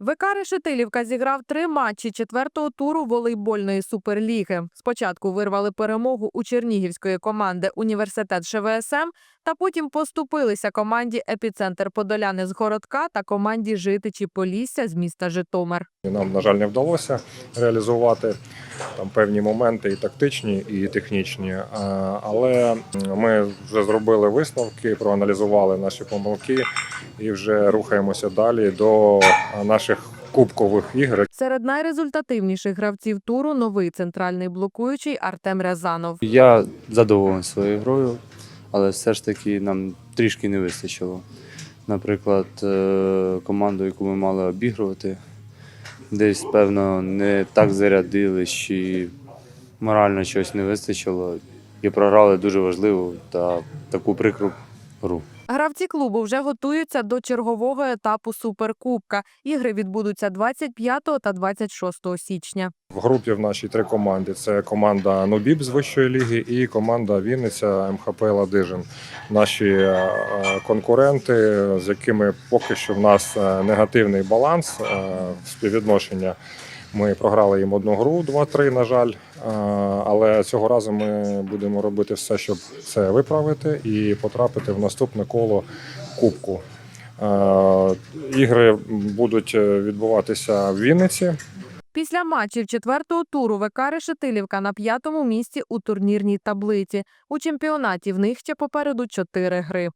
ВК Решетилівка зіграв три матчі четвертого туру волейбольної суперліги. Спочатку вирвали перемогу у чернігівської команди Університет ШВСМ, та потім поступилися команді Епіцентр Подоляни з Городка та команді Житичі Полісся з міста Житомир. Нам, на жаль, не вдалося реалізувати там певні моменти і тактичні, і технічні. Але ми вже зробили висновки, проаналізували наші помилки і вже рухаємося далі до наших кубкових ігор. Серед найрезультативніших гравців туру новий центральний блокуючий Артем Рязанов. Я задоволений своєю грою, але все ж таки нам трішки не вистачило. Наприклад, е, команду, яку ми мали обігрувати, десь, певно, не так зарядили, чи морально щось не вистачило. І програли дуже важливу та таку прикру гру. Гравці клубу вже готуються до чергового етапу Суперкубка. Ігри відбудуться 25 та 26 січня. В групі в нашій три команди: це команда Нобіб з вищої ліги і команда Вінниця МХП Ладижин. Наші е, конкуренти, з якими поки що в нас е, негативний баланс е, співвідношення. Ми програли їм одну гру, 2-3, на жаль. Але цього разу ми будемо робити все, щоб це виправити і потрапити в наступне коло Кубку. Ігри будуть е, відбуватися в Вінниці. Після матчів четвертого туру ВК Решетилівка на п'ятому місці у турнірній таблиці. У чемпіонаті в них ще попереду чотири гри.